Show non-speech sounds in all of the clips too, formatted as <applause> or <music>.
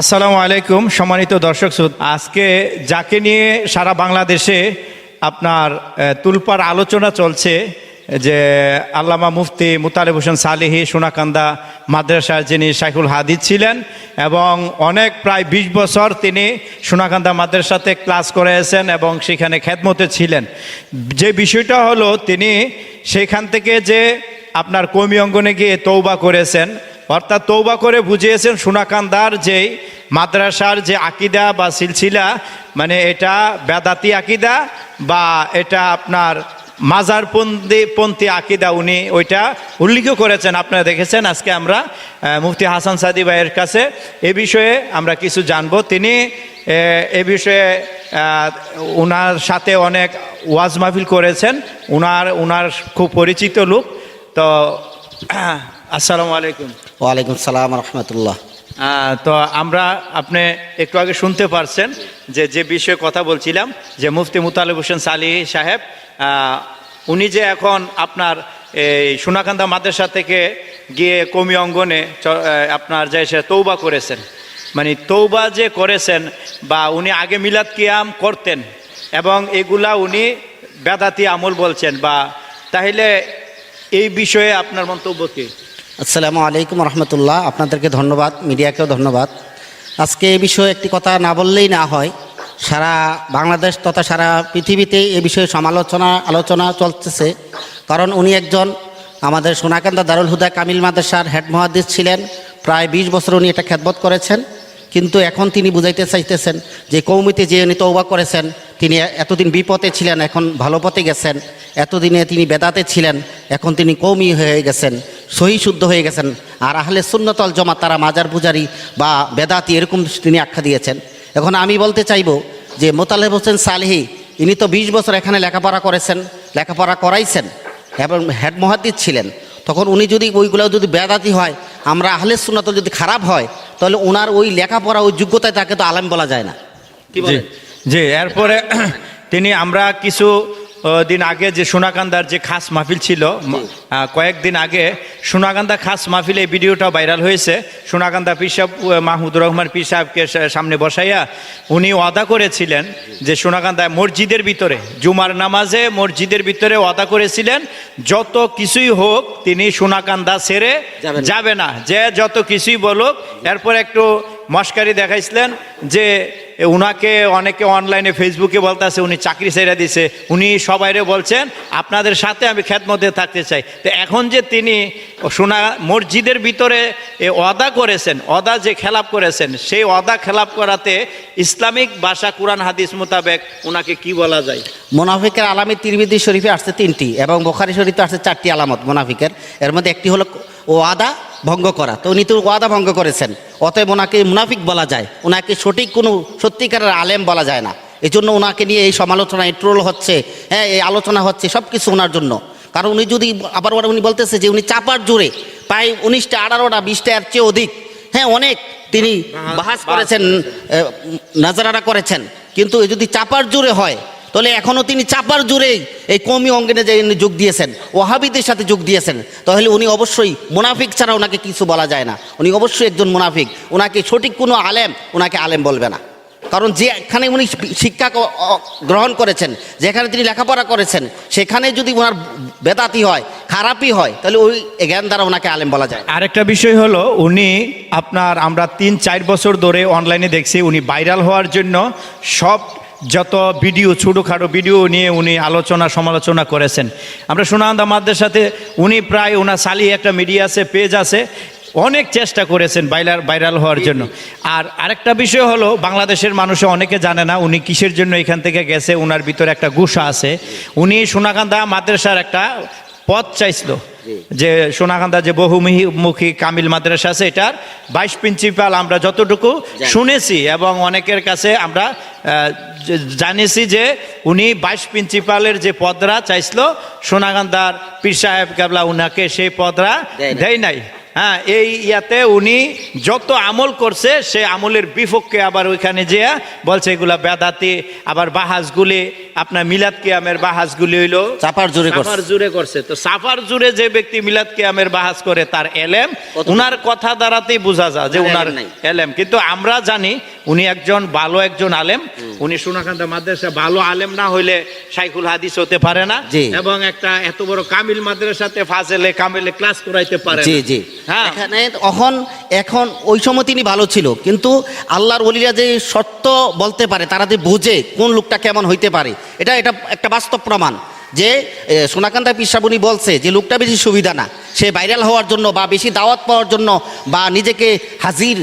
আসসালামু আলাইকুম, সম্মানিত দর্শক শ্রোত। আজকে যাকে নিয়ে সারা বাংলাদেশে আপনার তুলপার আলোচনা চলছে, যে আল্লামা মুফতি মুতালেব হোসেন সালিহি, সোনাকান্দা মাদ্রাসার যিনি শাইখুল হাদিদ ছিলেন, এবং অনেক প্রায় ২০ বছর তিনি সোনাকান্দা মাদ্রাসাতে ক্লাস করেছেন এবং সেখানে খেদমতে ছিলেন। যে বিষয়টা হলো, তিনি সেখান থেকে যে আপনার কর্মী অঙ্গনে গিয়ে তৌবা করেছেন অর্থাৎ তৌবা করে বুঝিয়েছেন সোনাকান্দার যে মাদ্রাসার যে আকিদা বা সিলসিলা মানে এটা বেদাতি আকিদা বা এটা আপনার মাজারপন্থী পন্থী আকিদা উনি ওইটা উল্লেখ করেছেন। আপনারা দেখেছেন আজকে আমরা মুফতি হাসান সাদি ভাইয়ের কাছে এ বিষয়ে আমরা কিছু জানব। তিনি, এ বিষয়ে ওনার সাথে অনেক ওয়াজ মাহফিল করেছেন। উনার উনার খুব পরিচিত লোক। তো আসসালামু আলাইকুম। ওয়ালাইকুম সালাম রহমতুল্লাহ। তো আমরা আপনি একটু আগে শুনতে পারছেন যে যে বিষয়ে কথা বলছিলাম যে মুফতি মুতালিব হোসেন সালি সাহেব উনি যে এখন আপনার এই সোনাকান্দা মাদ্রাসা থেকে গিয়ে কমি অঙ্গনে আপনার যে সে তৌবা করেছেন মানে তৌবা যে করেছেন বা উনি আগে মিলাদ কিয়াম করতেন এবং এগুলা উনি বেদাতি আমল বলছেন বা তাহলে এই বিষয়ে আপনার মন্তব্য কি? আসসালামু আলাইকুম রহমতুল্লাহ। আপনাদেরকে ধন্যবাদ, মিডিয়াকেও ধন্যবাদ। আজকে এ বিষয়ে একটি কথা না বললেই না হয়, সারা বাংলাদেশ তথা সারা পৃথিবীতে এ বিষয়ে সমালোচনা, আলোচনা চলতেছে। কারণ উনি একজন আমাদের সোনাকান্দা দারুল হুদা কামিল মাদ্রাসার হেড মহাদিস ছিলেন, প্রায় বিশ বছর উনি এটা খ্যাতবোধ করেছেন। কিন্তু এখন তিনি বুঝাইতে চাইতেছেন যে কৌমিতে যে উনি তৌবা করেছেন, তিনি এতদিন বিপথে ছিলেন, এখন ভালো পথে গেছেন। এতদিনে তিনি বেদাতে ছিলেন, এখন তিনি কৌমি হয়ে গেছেন। সহি শুদ্ধ হয়ে গেছেন। আর আহলে সুন্নতল জমা তারা মাজার পূজারি বা বেদাতি এরকম তিনি আখ্যা দিয়েছেন। এখন আমি বলতে চাইব যে মোতালেব হোসেন সালেহি ইনি তো বিশ বছর এখানে লেখাপড়া করেছেন লেখাপড়া করাইছেন এবং হেড মহাদিদ ছিলেন। তখন উনি যদি ওইগুলো যদি বেদাতি হয় আমরা আহলে সুন্নত যদি খারাপ হয় তাহলে ওনার ওই লেখাপড়া ওই যোগ্যতায় তাকে তো আলেম বলা যায় না। কি জি বলেন জি এরপরে <coughs> তিনি আমরা কিছু দিন আগে যে সোনাকান্দার যে খাস মাহফিল ছিল কয়েকদিন আগে সোনাকান্দা খাস মাহফিলে এই ভিডিওটা ভাইরাল হয়েছে। সোনাকান্দা পিসাব মাহমুদুর রহমান পীর সাহেবকে সামনে বসাইয়া উনি ওয়াদা করেছিলেন যে সোনাকান্দা মসজিদের ভিতরে জুমার নামাজে মসজিদের ভিতরে ওয়াদা করেছিলেন যত কিছুই হোক তিনি সোনাকান্দা ছেড়ে না। যাবে না। যে যত কিছুই বলুক এরপর একটু মস্কারি দেখাইছিলেন যে উনাকে অনেকে অনলাইনে ফেসবুকে বলতেছে, উনি চাকরি ছেড়ে দিছে। উনি সবাইরে বলছেন, আপনাদের সাথে আমি খ্যাতমধ্যে থাকতে চাই। তো এখন যে তিনি সোনা মসজিদের ভিতরে অদা করেছেন অদা যে খেলাপ করেছেন, সেই অদা খেলাপ করাতে ইসলামিক ভাষা, কোরআন, হাদিস মোতাবেক ওনাকে কি বলা যায়? মোনাফিকের আলামত তিরমিদি শরীফে আসছে তিনটি এবং বোখারি শরীফে আসছে চারটি আলামত মোনাফিকের। এর মধ্যে একটি হলো ওয়াদা ভঙ্গ করা। তো উনি তো ওয়াদা ভঙ্গ করেছেন। অতএব ওনাকে মুনাফিক বলা যায়। ওনাকে সঠিক কোনো সত্যিকারের আলেম বলা যায় না। এই জন্য ওনাকে নিয়ে এই সমালোচনা এই ট্রোল হচ্ছে হ্যাঁ এই আলোচনা হচ্ছে সব কিছু ওনার জন্য। কারণ উনি যদি আবার উনি বলতেছে যে উনি চাপার জোরে প্রায় উনিশটা আঠারোটা বিশটা এর চেয়ে অধিক হ্যাঁ অনেক তিনি বাহাস করেছেন নাজারারা করেছেন। কিন্তু যদি চাপার জোরে হয় তাহলে এখনও তিনি চাপার জোরেই এই কমি অঙ্গনে যে যোগ দিয়েছেন ওহাবিদের সাথে যোগ দিয়েছেন, তাহলে উনি অবশ্যই মুনাফিক ছাড়া ওনাকে কিছু বলা যায় না। উনি অবশ্যই একজন মুনাফিক। ওনাকে সঠিক কোনো আলেম ওনাকে আলেম বলবে না। কারণ যেখানে উনি শিক্ষা গ্রহণ করেছেন, যেখানে তিনি লেখাপড়া করেছেন, সেখানে যদি ওনার বেদাতি হয়, খারাপই হয়, তাহলে ওই জ্ঞান দ্বারা ওনাকে আলেম বলা যায় আরেকটা বিষয় হলো, উনি আপনার আমরা তিন চার বছর ধরে অনলাইনে দেখছি, উনি ভাইরাল হওয়ার জন্য সব যত ভিডিও, ছোটোখাটো ভিডিও নিয়ে উনি আলোচনা, সমালোচনা করেছেন। আমরা সোনান্দা মাদ্দের সাথে, উনি প্রায় ওনার সালি একটা মিডিয়া আছে পেজ আছে, অনেক চেষ্টা করেছেন ভাইরাল ভাইরাল হওয়ার জন্য। আর আরেকটা বিষয় হলো, বাংলাদেশের মানুষে অনেকে জানে না উনি কিসের জন্য এখান থেকে গেছে ওনার ভিতরে একটা গুসা আছে। উনি সোনাকান্দা মাদ্রাসার একটা পথ চাইছিল। যে সোনাকান্দা যে বহুমুখী কামিল মাদ্রাসা আছে এটার ভাইস প্রিন্সিপাল আমরা যতটুকু শুনেছি এবং অনেকের কাছে আমরা জানেছি জানিয়েছি যে উনি ভাইস প্রিন্সিপালের যে পদরা চাইছিল সোনাকান্দার পীর সাহেব কেবলা উনাকে সেই পদরা দেয় নাই। হ্যাঁ এই ইয়াতে উনি যত আমল করছে সে আমলের বিপক্ষে আবার ওইখানে যেয়া বলছে এগুলা বেদাতি আবার বাহাজগুলি আপনার মিলাদ কিয়ামের বাহাজগুলি হইল চাপার করছে। সাফার জুড়ে করছে। তো সাফার জুড়ে যে ব্যক্তি মিলাদ কিয়ামের বাহাজ করে তার এলেম উনার কথা দ্বারাতেই বোঝা যায় যে উনার এলেম। কিন্তু আমরা জানি উনি একজন ভালো একজন আলেম। উনি সোনাকান্দা মাদ্রাসা ভালো আলেম না হইলে সাইকুল হাদিস হতে পারে না এবং একটা এত বড় কামিল মাদ্রাসাতে ফাজেলে কামিলে ক্লাস করাইতে পারে না। হ্যাঁ। এখানে এখন এখন ওই সময় তিনি ভালো ছিল। কিন্তু আল্লাহর ওলিরা যে সত্য বলতে পারে, তারা যে বোঝে কোন লোকটা কেমন হইতে পারে, এটা এটা একটা বাস্তব প্রমাণ। যে এ, সোনাকান্দা পিসাবুনি বলছে যে লোকটা বেশি সুবিধা না। সে ভাইরাল হওয়ার জন্য বা বেশি দাওয়াত পাওয়ার জন্য বা নিজেকে হাজির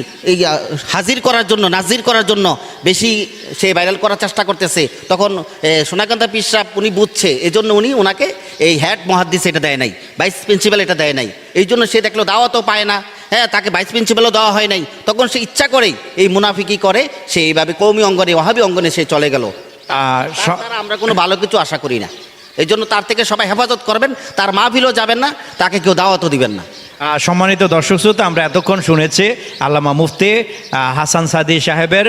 হাজির করার জন্য নাজির করার জন্য বেশি সে ভাইরাল করার চেষ্টা করতেছে। তখন এ, সোনাকান্দা পিসাব উনি বুঝছে এই জন্য উনি ওনাকে এই হ্যাড মহাদ্দিস এটা দেয় নাই ভাইস প্রিন্সিপাল এটা দেয় নাই। এই জন্য সে দেখল দাওয়াতও পায় না। হ্যাঁ তাকে ভাইস প্রিন্সিপালও দেওয়া হয় নাই। তখন সে ইচ্ছা করেই এই মুনাফিকি করে সে এইভাবে কৌমি অঙ্গনে ওহাবি অঙ্গনে সে চলে গেল। আমরা কোনো ভালো কিছু আশা করি না। এই জন্য তার থেকে সবাই হেফাজত করবেন, তার মাহফিলও যাবেন না, তাকে কেউ দাওয়াতও দিবেন না। সম্মানিত দর্শক শ্রোতা, আমরা এতক্ষণ শুনেছি আল্লামা মুফতি হাসান সাদি সাহেবের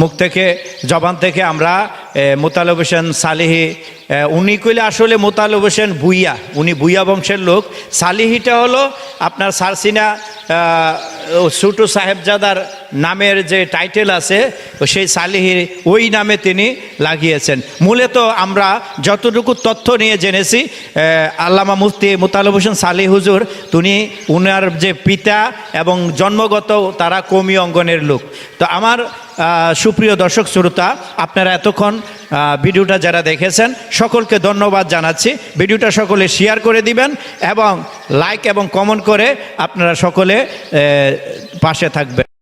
মুখ থেকে, জবান থেকে আমরা মোতালেব হোসেন সালিহি উনি কইলে আসলে মোতালেব হোসেন ভুইয়া, উনি ভুইয়া বংশের লোক। সালিহিটা হলো আপনার সারসিনা সুটু সাহেবজাদার নামের যে টাইটেল আছে সেই সালিহির ওই নামে তিনি লাগিয়েছেন। মূলত আমরা যতটুকু তথ্য নিয়ে জেনেছি আল্লামা মুফতি মোতালেব হোসেন সালিহ হুজুর, তিনি উনার যে পিতা এবং জন্মগত তারা কমি অঙ্গনের লোক। তো আমার সুপ্রিয় দর্শক শ্রোতা, আপনারা এতক্ষণ ভিডিওটা যারা দেখেছেন, সকলকে ধন্যবাদ জানাচ্ছি। ভিডিওটা সকলে শেয়ার করে দিবেন এবং লাইক এবং কমেন্ট করে আপনারা সকলে পাশে থাকবেন।